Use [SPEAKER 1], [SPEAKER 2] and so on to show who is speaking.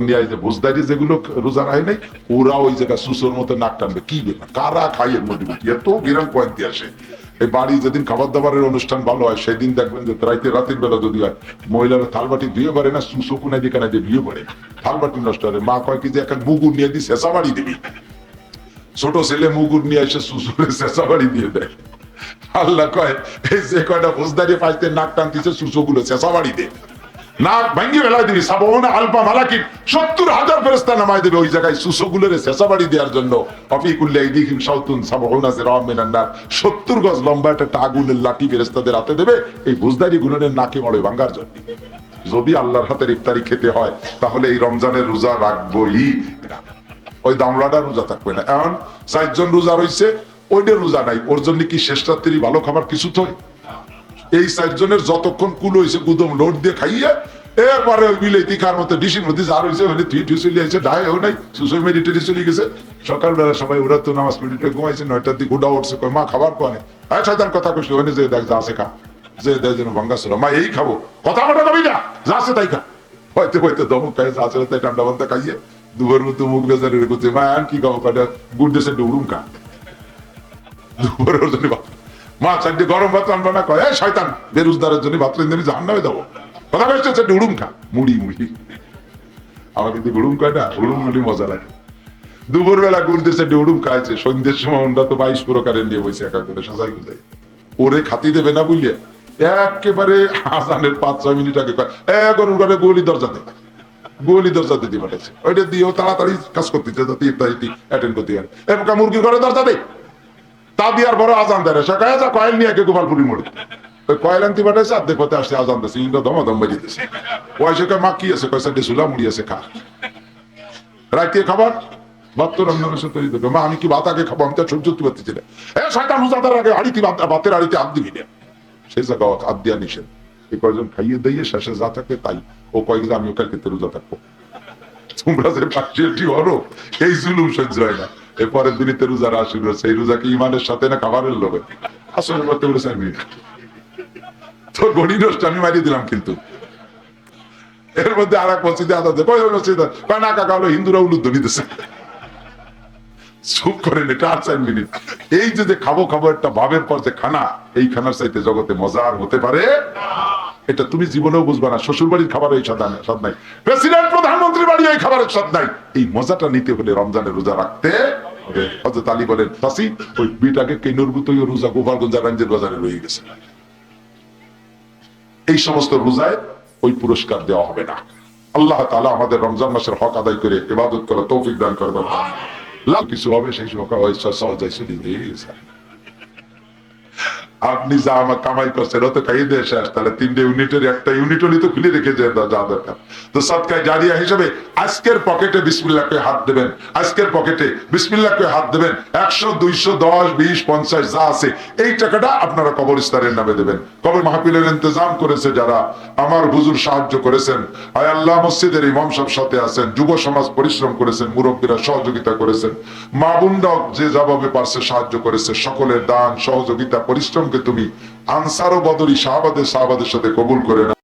[SPEAKER 1] হয় হয় থালবাটি ধুয়ে পারে না, সুসো দিয়ে থালবাটি নষ্ট হবে মা কয় কি যে একটা মুগুর নিয়ে দিই শেষা বাড়ি দিবি। ছোট ছেলে মুগুর নিয়ে এসে সুসুরে শেষা বাড়ি দিয়ে দেয়। আল্লাহ কয় যে কয়টা ফৌজদারি পাইতে নাক টানতেছে সুসো গুলো শেষা বাড়ি দে। নাক ভাঙ্গি বেলায় দিবি। সাবনা আলপা মালাকিন। সত্তর হাজার ফেরেস্তা নামাই দেবে ওই জায়গায় সুসো গুলোর শেষা বাড়ি দেওয়ার জন্য। অফিকুল্লাহ দিহিম সাউতুন সাবনা রহমিনান্নার সত্তর গজ লম্বা একটা আগুনের লাঠি ফেরেস্তাদের হাতে দেবে। এই বুজদারি গুণনের নাকে মরে ভাঙ্গার জন্য। যদি আল্লাহর হাতের ইফতারি খেতে হয়, তাহলে এই রমজানের রোজা রাখবোই। না। ওই দামড়াটা রোজা থাকবে না। এখন চারজন রোজা রয়েছে ওইটা রোজা নাই। ওর জন্য কি শেষ রাত্রি ভালো খাবার কিছু তো? এই চারজনের যতক্ষণ কুল হয়েছে গুদম লোড দিয়ে খাইয়ে ওই মিলে তিখার মতো ডিসির মধ্যে যার হয়েছে হলে তুই তুই চলে আসছে ডায়েও নাই, সুসই মেডিটেরি চলে গেছে। সকালবেলা সবাই ওরা তো নামাজ মেডিটে ঘুমাইছে, নয়টার দিকে উঠা উঠছে, কয়, মা, খাবার কোয়ানে হ্যাঁ সাধারণ কথা কইছি ওখানে যে দেখ যা আছে খা। যে দেখ, যেন ভাঙ্গা ছিল। মা, এই খাব। কথা কথা কবি না যা আছে তাই খা। হয়তো হয়তো দমক খাই যা আছে তাই ঠান্ডা বান্ধা খাইয়ে দুবার মতো মুখ বেজারে রেখেছে মা আর কি খাব কাটা গুড দেশে উড়ুম খা। দুপুরের জন্য ভাত মা, চারটে গরম ভাত রান্না না কয়? "এই শয়তান বেরুজদারের জন্য ভাত কথা চারটে উড়ুম খা। মুড়ি মুড়ি। আমার কিন্তু উড়ুম উড়ুম মুড়ি মজা লাগে। দুপুর বেলা গুড়তে চারটে উড়ুম খাইছে, সন্ধ্যের সময় ওনরা তো বাইশ প্রকারের নিয়ে বসে একা করে সাজাই গুজাই। ওরে খাতি দেবে না বুঝলে একেবারে হাসানের পাঁচ, ছয় মিনিট আগে কয় গরুর গলি দরজাতে গলি দরজাতে দিয়ে পাঠাচ্ছে ওইটা দিয়েও তাড়াতাড়ি কাজ করতেছে যাতে ইত্যাদি অ্যাটেন্ড করতে পারে। এবার মুরগি ঘরে দরজা দেয় তা দিয়ার বড় আজান দেয় সকালে যা কয়েল নিয়ে গোপালপুরি মোড়ে ওই কয়েল আনতে পাঠাইছে অর্ধেক পথে আসছে আজান দিচ্ছে ইন্দ্র দম বাজিতেছে। ওই সে মা, কি আছে? কয় সাইডে সুলা মুড়ি আছে, খা। রাইতে খাবার? ভাত রান্না তৈরি করবে মা, আমি কি আগে খাব? আমি তো এ, শয়তান রোজাদার আগে ভাতের হাড়িতে হাত দিবি না। সেই জায়গা হাত দিয়া নিষেধ। এই খাইয়ে দিয়ে শেষে যা থাকে তাই। ও কয়েক যে, আমিও কালকে থাকব। তোমরা যে হলো এই জুলুম সহ্য হয় না। এরপরের দিনই তো রোজা আসিল সেই রোজা কি ইমানের সাথে না খাবারের লোভে? আসলে করতে বলেছে আমি। তোর গড়ি নষ্ট আমি মারিয়ে দিলাম কিন্তু। এর মধ্যে আর এক মসজিদে আদাতে কয় ওই মসজিদে কয়, না, কাকা হলো হিন্দুরা উলুদ্ধ দিতেছে চুপ করেন এটা আর চার মিনিট? এই যে খাব খাব একটা ভাবের পর যে খানা এই খানার চাইতে জগতে মজার হতে পারে। এটা তুমি জীবনেও বুঝবা না শ্বশুর বাড়ির খাবার এই নাই- স্বাদ নাই। প্রেসিডেন্ট প্রধানমন্ত্রী বাড়ি এই খাবারের স্বাদ নাই। এই মজাটা নিতে হলে রমজানের রোজা রাখতে হজরত আলী বলেন ওই বিটাকে রোজা গোপালগঞ্জ বাজারে রয়ে গেছে। এই সমস্ত রোজায় ওই পুরস্কার দেওয়া হবে না। আল্লাহ তালা আমাদের রমজান মাসের হক আদায় করে করা তৌফিক দান করবেন কিছু হবে, সেই চলে গেছে। আপনি যা আমার কামাই করছেন ও তো খাইয়ে দিয়ে শেষ তাহলে তিনটে ইউনিটের একটা ইউনিট হলে তো খুলে রেখে যা দরকার। তো সৎকায় জারিয়া হিসেবে আজকের পকেটে বিসমিল্লাহ করে হাত দেবেন। আজকের পকেটে বিসমিল্লাহ করে হাত দেবেন। একশো, দুইশো, দশ, বিশ, পঞ্চাশ, যা আছে, এই টাকাটা আপনারা কবরস্থানের নামে দেবেন। কবর মাহফিলের ইন্তজাম করেছে যারা। আমার হুজুর সাহায্য করেছেন। আয় আল্লাহ, মসজিদের ইমাম সব সাথে আছেন। যুব সমাজ পরিশ্রম করেছেন। মুরব্বীরা সহযোগিতা করেছেন। মা বোনরাও যে যাভাবে পারছে সাহায্য করেছে। সকলের দান, সহযোগিতা পরিশ্রমকে তুমি আনসার ও বদরি শাহবাদের শাহবাদের সাথে কবুল করে না